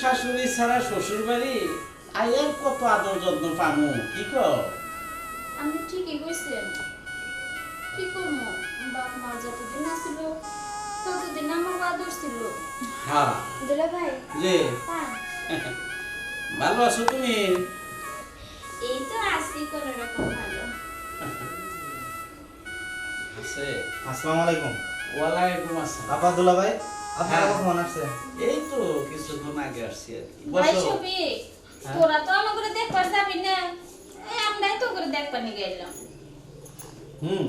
শাশুড়ি ছাড়া শ্বশুর বাড়ি আয়ার কত আদর যত্ন পামু? কি কর আপনি ঠিকই কইছেন কি করব বাপ মা যতদিন আসিল ততদিন আমার আদর ছিল হ্যাঁ দুলা ভাই? পান ভালো আছো তুমি? এই তো আসি কোনো রকম ভালো। আছে। আসসালামু আলাইকুম। ওয়ালাইকুম আসসালাম। আপা দুলা ভাই। আপনারা হ্যাঁ। কখন আসছে? এই তো কিছুক্ষণ আগে আসছি আর কি। ভাই ছবি হ্যাঁ। তোরা তো আমার করে দেখবার যাবি না। এই আমরাই তো করে দেখবার নিয়ে গেলাম হুম।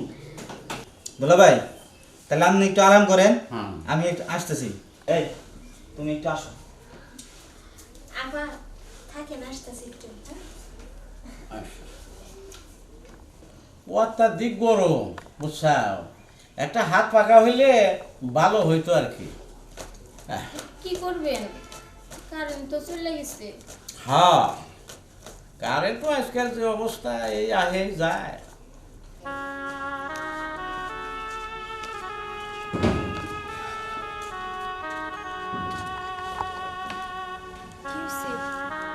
দুলা ভাই তাহলে আপনি একটু আরাম করেন। হ্যাঁ। আমি একটু আসতেছি। এই তুমি একটু আসো। আবার থাকেন আসতেছি একটু? অত্যাধিক গরম বুঝছাও? একটা হাত পাকা হইলে ভালো হইতো আর কি। কি করবেন? কারেন্ট তো চলে গেছে। হ্যাঁ কারেন্ট তো আজকাল যে অবস্থা এই আহে যায়।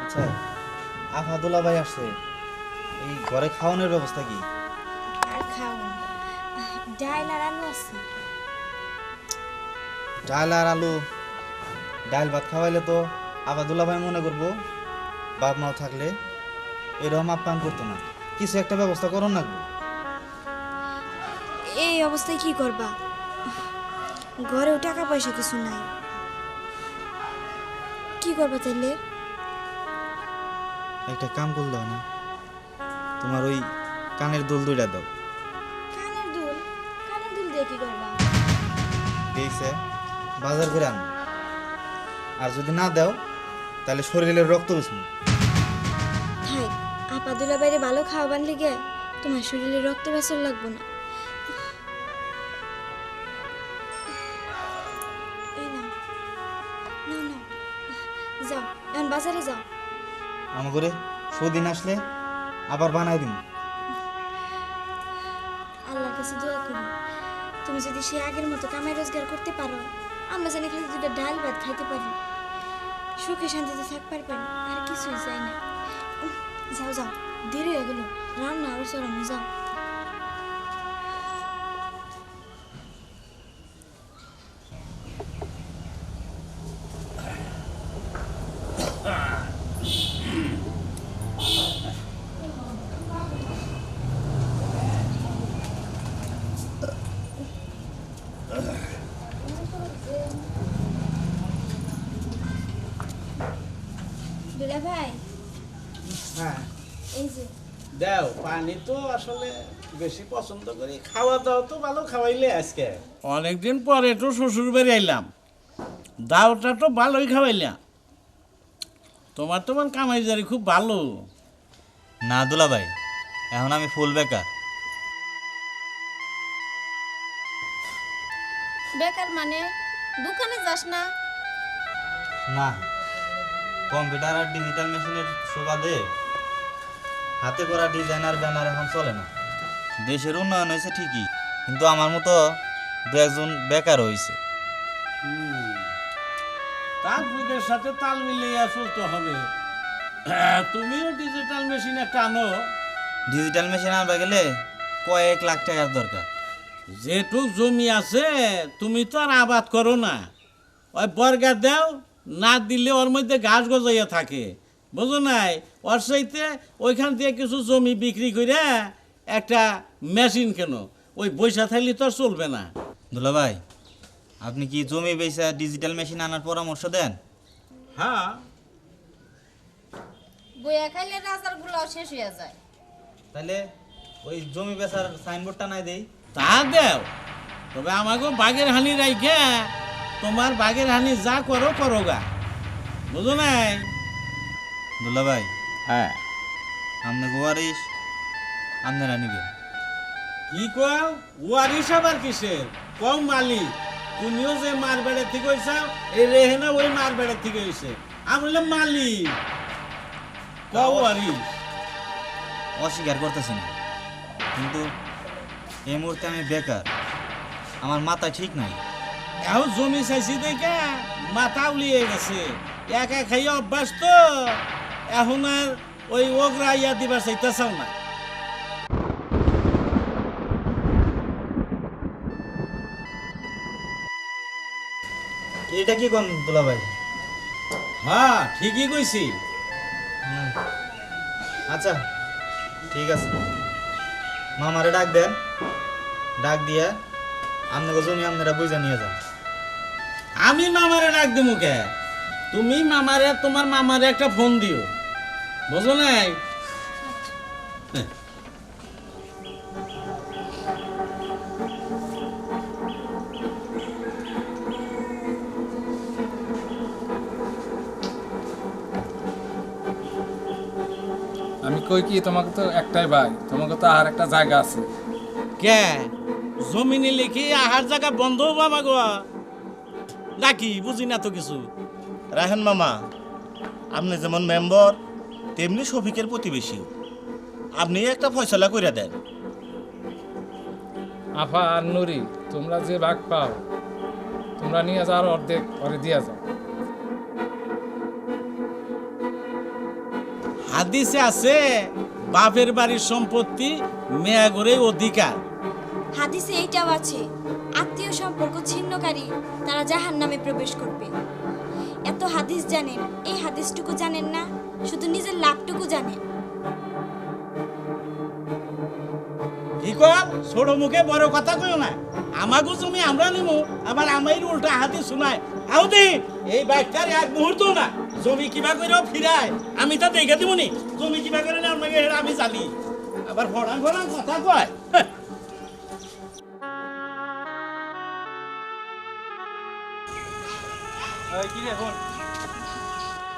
আচ্ছা আপা দুলা ভাই আসছে। এই ঘরে খাওয়ানোর ব্যবস্থা কি? আর খাও ডাইল আর আলু আছে। ডাল আর আলু? ডাল ভাত খাওয়াইলে তো আপা দুলা ভাই মনে করব বাপ মাও থাকলে এরকম আপ্যায়ন করতো না। কিছু একটা ব্যবস্থা করুন না এই অবস্থায় কি করবা? ঘরেও টাকা পয়সা কিছু নাই। কি করবা তাহলে একটা কাম করলে হয় না। তোমার ওই কানের দুল দুইটা দাও। কানের দুল? কানের দুল দিয়ে কি করবা? দিয়েছে বাজার করে আনব আর যদি না দাও তাহলে শরীরের রক্ত বেশি থাক আপা দুলা বাইরে ভালো খাওয়াবার লিগে তোমার শরীরে রক্ত বেসর লাগবো না। যাও এখন বাজারে যাও। সুদিন আসলে আবার বানাই দিন আল্লাহর কাছে দোয়া করো। তুমি যদি সে আগের মতো কামাই রোজগার করতে পারো আমরা জানি খালি দুটো ডাল ভাত খাইতে পারি। সুখে শান্তিতে থাক পারবেন আর কিছুই চাই না। যাও যাও, দেরি হয়ে গেল। রান্না আবার সরানো যাও। হ্যাঁ। এই যে। দাও পানি তো আসলে বেশি পছন্দ করি। খাওয়া দাওয়া তো ভালো খাওয়াইলে আজকে। অনেকদিন পরে তো শ্বশুর বাড়ি আইলাম। দাওটা তো ভালোই খাওয়াইলাম তোমার তোমার কামাই জারি খুব ভালো। না দুলা ভাই এখন আমি ফুল বেকার। বেকার মানে দোকানে যাস না? না। কম্পিউটার আর ডিজিটাল মেশিনের সুবাদে হাতে করা ডিজাইনার ব্যানার এখন চলে না। দেশের উন্নয়ন হয়েছে ঠিকই কিন্তু আমার মতো দু একজন বেকার হয়েছে। তার যুগের সাথে তাল মিলিয়ে চলতে হবে। তুমিও ডিজিটাল মেশিন একটা আনো ডিজিটাল মেশিন আনবা গেলে কয়েক লাখ টাকার দরকার। যেটুক জমি আছে তুমি তো আর আবাদ করো না। ওই বর্গা দাও না দিলে ওর মধ্যে ঘাস গজাইয়া থাকে। বুঝো নাই? ওর সাইতে ওইখান থেকে কিছু জমি বিক্রি করে একটা মেশিন কেন? ওই বৈশা থাকলে তো আর চলবে না। দুলা ভাই আপনি কি জমি বেচা ডিজিটাল মেশিন আনার পরামর্শ দেন? হ্যাঁ। বইয়া খাইলে রাজার গুলাও শেষ হয়ে যায়। তাহলে ওই জমি বেচার সাইনবোর্ডটা নাই দেই। তা দেও। তবে আমাকে বাঘের হানি রাইখে তোমার বাঘের হানি যা করো করো গা। বুঝো নাই? দুলা ভাই হ্যাঁ। আপনি গোয়ারিস আপনারা নিবেন কি? কও? ওয়ারিস আবার কিসের? কম মালিক তুমিও যে মার বেড়ের থেকে হইছাও এই রেহেনা ওই মার বেড়ের থেকে হইছে। আমি বললাম মালিক। কও ওয়ারিস অস্বীকার করতেছি না। কিন্তু এই মুহূর্তে আমি বেকার। আমার মাথা ঠিক নাই। এখন জমি চাইছি দেখে মাথা উলিয়ে গেছে। একা খাইয়ে অভ্যাস তো। এখন আর ওই ওগরা ইয়া দিবার চাইতেছাও না। এটা কি কোন দুলা ভাই হ্যাঁ ঠিকই কইছি। আচ্ছা ঠিক আছে। মামারে ডাক দেন। ডাক দিয়া আপনাকে জমি আপনারা বুঝে নিয়ে যান। আমি মামারে ডাক দিমু কে? তুমি মামারে তোমার মামারে একটা ফোন দিও। বুঝো নাই। আমি কই কি তোমাকে তো একটাই ভাই তোমাকে তো আর একটা জায়গা আছে। কে? জমিনে লিখি আহার জায়গা বন্ধ হবা মাগোয়া নাকি বুঝি না তো কিছু। রাহেন মামা আপনি যেমন মেম্বর তেমনি শফিকের প্রতিবেশী। আপনি একটা ফয়সলা করে দেন। আফা আর নুরি তোমরা যে ভাগ পাও তোমরা নিয়ে যাও আর অর্ধেক করে দিয়ে যাও। হাদিসে আছে বাপের বাড়ির সম্পত্তি মেয়া করে অধিকার। হাদিসে এইটাও আছে, আত্মীয় সম্পর্ক ছিন্নকারী, তারা জাহান নামে প্রবেশ করবে। এত হাদিস জানেন, এই হাদিসটুকু জানেন না, শুধু নিজের লাভটুকু জানেন। আমরা উল্টা এই মুহূর্ত না, জমি কিবা করে ফিরায়। আমি তা দেখে দিব নি জমি কিবা করে না আমি আবার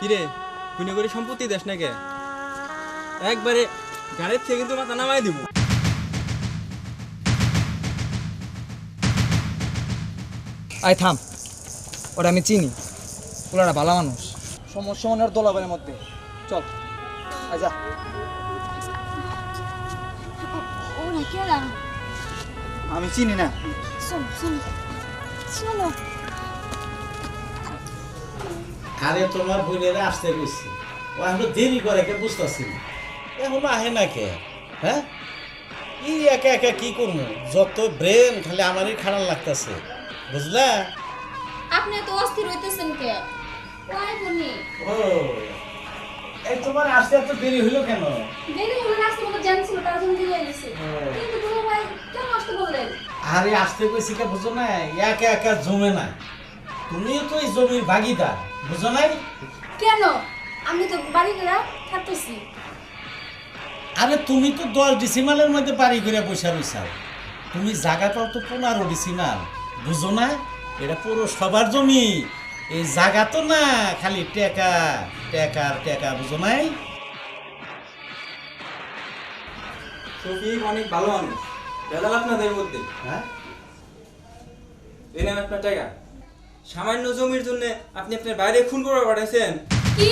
কিরে কুনি করে সম্পত্তি দেশ নাকি? একবারে গাড়ির থেকে কিন্তু মাথা নামাই দিব। আয় থাম। ওটা আমি চিনি। ওরা ভালো মানুষ। সমস্যা মনে দোলাবারের মধ্যে। চল। আয় যা। আমি চিনি না। শোনো। শোনো। আরে তোমার বোনেরা আসতে গেছি ও এখন দেরি করে কে বুঝতেছি না। এখনও আহে না কে? হ্যাঁ? কি একা একা কি করব? যত ব্রেন খালি আমারই খারাপ লাগতেছে। বুঝলা? আপনি তো অস্থির হইতেছেন কে? ওই বনি? ও এই তোমার আসতে এত দেরি হইল কেন? দেরি হলে তার জন্য কিন্তু ভাই কেন আসতে বললেন? আরে আসতে কইছি কে বুঝো না একা একা জমে না তুমিও তো এই জমির ভাগিদার। বুঝো নাই? কেন? আমি তো বাড়ি গেলা থাকতেছি। আরে তুমি তো দশ ডিসিমালের মধ্যে বাড়ি করে পয়সা রইছাও তুমি জায়গাটাও তো পনেরো ডিসিমাল বুঝো না এটা পুরো সবার জমি। এই জায়গা তো না খালি টেকা টেকার টেকা বুঝো নাই? শফিক অনেক ভালো মানুষ। বেদাল আপনাদের মধ্যে। হ্যাঁ? এই আপনার টাকা। সামান্য জমির জন্য আপনি আপনার বাইরে খুন করে পাঠাইছেন। কি?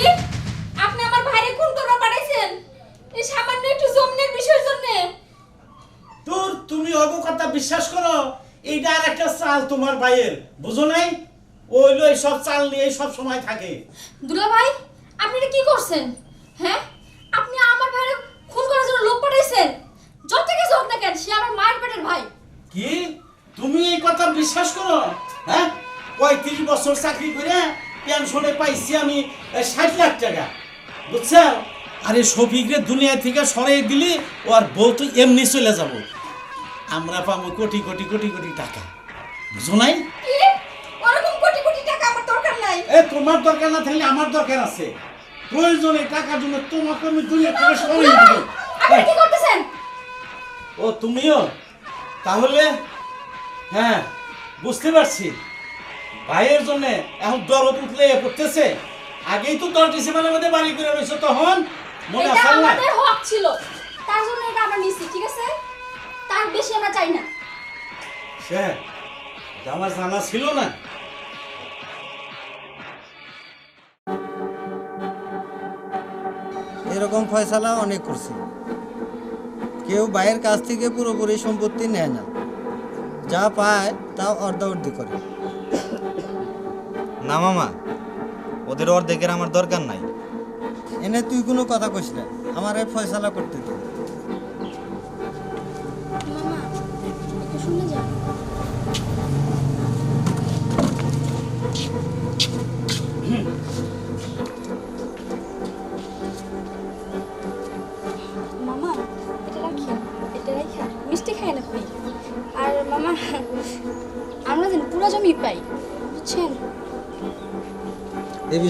আপনি আমার ভাইরে খুন করে পাঠাইছেন? এই সামান্য একটু জমিনের বিষয়ের জন্য। তোর তুমি অগ কথা বিশ্বাস করো এইটা আর একটা চাল তোমার ভাইয়ের বুঝো নাই? ওইলো এই সব চাল নিয়ে সব সময় থাকে। দুলা ভাই আপনি এটা কি করছেন? হ্যাঁ? আপনি আমার ভাইরে খুন করার জন্য লোক পাঠাইছেন? যত কিছু হোক না কেন সে আমার মায়ের পেটের ভাই। কি? তুমি এই কথা বিশ্বাস করো হ্যাঁ? পঁয়ত্রিশ বছর চাকরি করে পেনশনে পাইছি আমি ষাট লাখ টাকা। বুঝছেন? আরে শফিকরে দুনিয়া থেকে সরাই দিলি ও আর বউ তো এমনি চলে যাব। আমরা পাবো কোটি কোটি কোটি কোটি টাকা। বুঝো নাই? এ তোমার দরকার না থাকলে আমার দরকার আছে। প্রয়োজনে টাকার জন্য তোমাকে আমি দুনিয়া থেকে সরাই দেবো। কি করতেছেন? ও তুমিও? তাহলে? হ্যাঁ বুঝতে পারছি। ভাইয়ের জন্য এখন দরদ উঠলে এ করতেছে। আগেই তো দশ ডিসেম্বরের মধ্যে বাড়ি করে রয়েছে তখন মনে এটা না। আমাদের হক ছিল। তার জন্য এটা আমরা নিচ্ছি ঠিক আছে? তার বেশি আমরা চাই না। এটা আমার জানা ছিল না। এরকম ফয়সালা অনেক করছে। কেউ ভাইয়ের কাছ থেকে পুরোপুরি সম্পত্তি নেয় না। যা পায় তা অর্ধাবর্ধি করে। না মামা ওদের অর্ধেকের আমার দরকার নাই। এনে তুই কোনো কথা কইস না আমার এই ফয়সালা করতে দে। মামা একটু শুনে যাও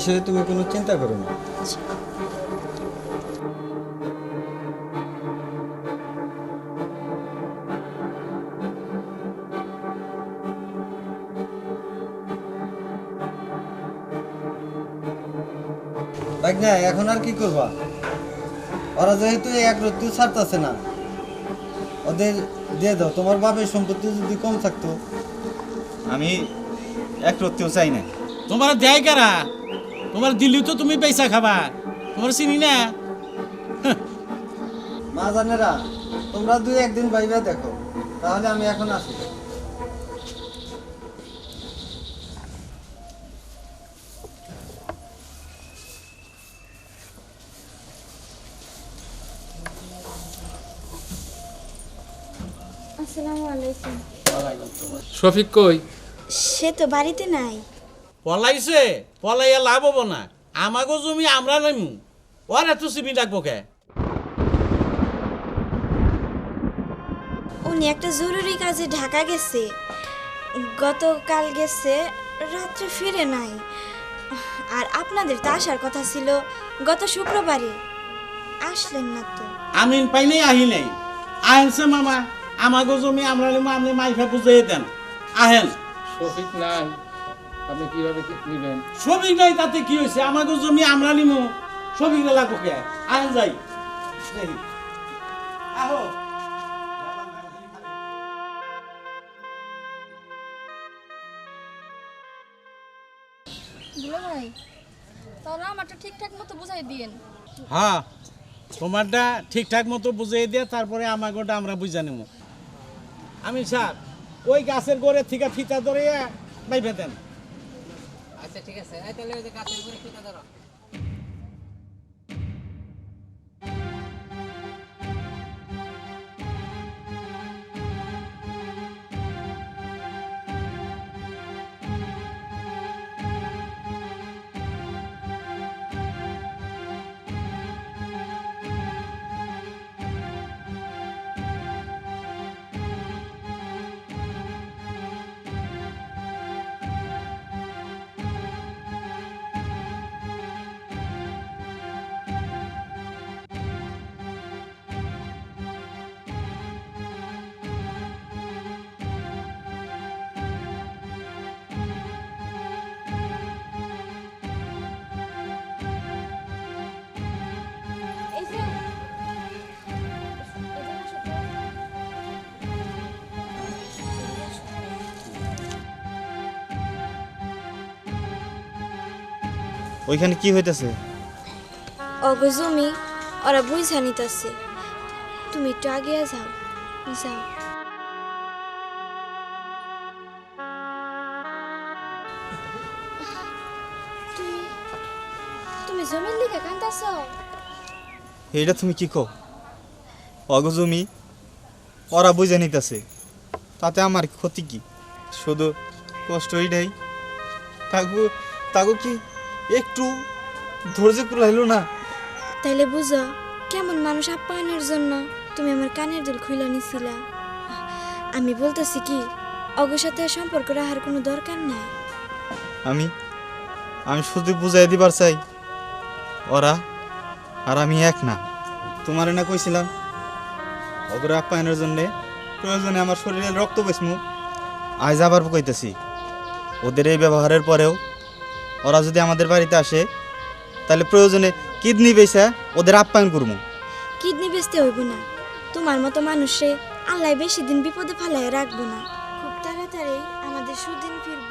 বিষয়ে তুমি কোনো চিন্তা করো না। না এখন আর কি করবা? ওরা যেহেতু এক রত্তু ছাড়তেছে না। ওদের দিয়ে দাও তোমার বাপের সম্পত্তি যদি কম থাকতো। আমি এক রত্তিও চাই না তোমার দেয় কারা? তোমার দিল্লি তো তুমি পয়সা খাবা। তোমার চিনি না? মা জানেরা তোমরা দুই একদিন বাইবে দেখো তাহলে আমি এখন আসি। আসসালামু আলাইকুম। শফিক কই? সে তো বাড়িতে নাই। পলাইছে পলাইয়া লাভ হব না। আমাগো জমি আমরা নেমু। ওর এত চিবি ডাকবো কে? উনি একটা জরুরি কাজে ঢাকা গেছে। গতকাল গেছে রাত্রে ফিরে নাই। আর আপনাদের তো আসার কথা ছিল গত শুক্রবারে। আসলেন না তো। আমিন পাইলেই আহি নাই। আহেনছে মামা আমাগো জমি আমরা আপনি মাইফা বুঝিয়ে দেন। আহেন। শফিক নাই। আপনি কীভাবে কি নিবেন? নাই তাতে কি হয়েছে? আমাগো জমি আমরা নিমু। সবিক লাগবো কে? আহেন যাই। আহো। ভাই তাহলে আমারটা ঠিকঠাক মতো বুঝাই দিয়েন। হ্যাঁ তোমারটা ঠিকঠাক মতো বুঝিয়ে দিয়ে তারপরে আমাগোটা আমরা বুঝা নেব আমি স্যার ওই গাছের গোড়ে থেকে ফিতা ধরে বাইবে দেন। আচ্ছা ঠিক আছে। তাহলে ওই যে কাছের উপরে ফিতা ধরো। ওইখানে কি হইতেছে? অগো জমি ওরা বুঝা নিতেছে। তুমি একটু আগে যাও যাও। তুমি জমির লিখে কান্দাছ এইটা তুমি কি কো অগজমি ওরা বুঝে নিতেছে। তাতে আমার ক্ষতি কি? শুধু কষ্ট এইটাই থাকব তাগু কি একটু ধৈর্য কুলাইলো না। তাইলে বুঝো কেমন মানুষ আপ্যায়নের জন্য তুমি আমার কানের দুল খুইলা নিছিলা। আমি বলতেছি কি অগোর সাথে সম্পর্ক রাখার কোনো দরকার নাই। আমি আমি শুধু বুঝাই দিবার চাই ওরা আর আমি এক না। তোমারে না কইছিলাম অগ্র আপ্যায়নের জন্যে প্রয়োজনে আমার শরীরে রক্ত বেসমু আজ আবার কইতেছি ওদের এই ব্যবহারের পরেও ওরা যদি আমাদের বাড়িতে আসে, তাহলে প্রয়োজনে কিডনি বেচা ওদের আপ্যায়ন করব। কিডনি বেচতে হইব না। তোমার মতো মানুষে আল্লাহ বেশি দিন বিপদে ফেলায় রাখব না। খুব তাড়াতাড়ি আমাদের সুদিন ফিরবো।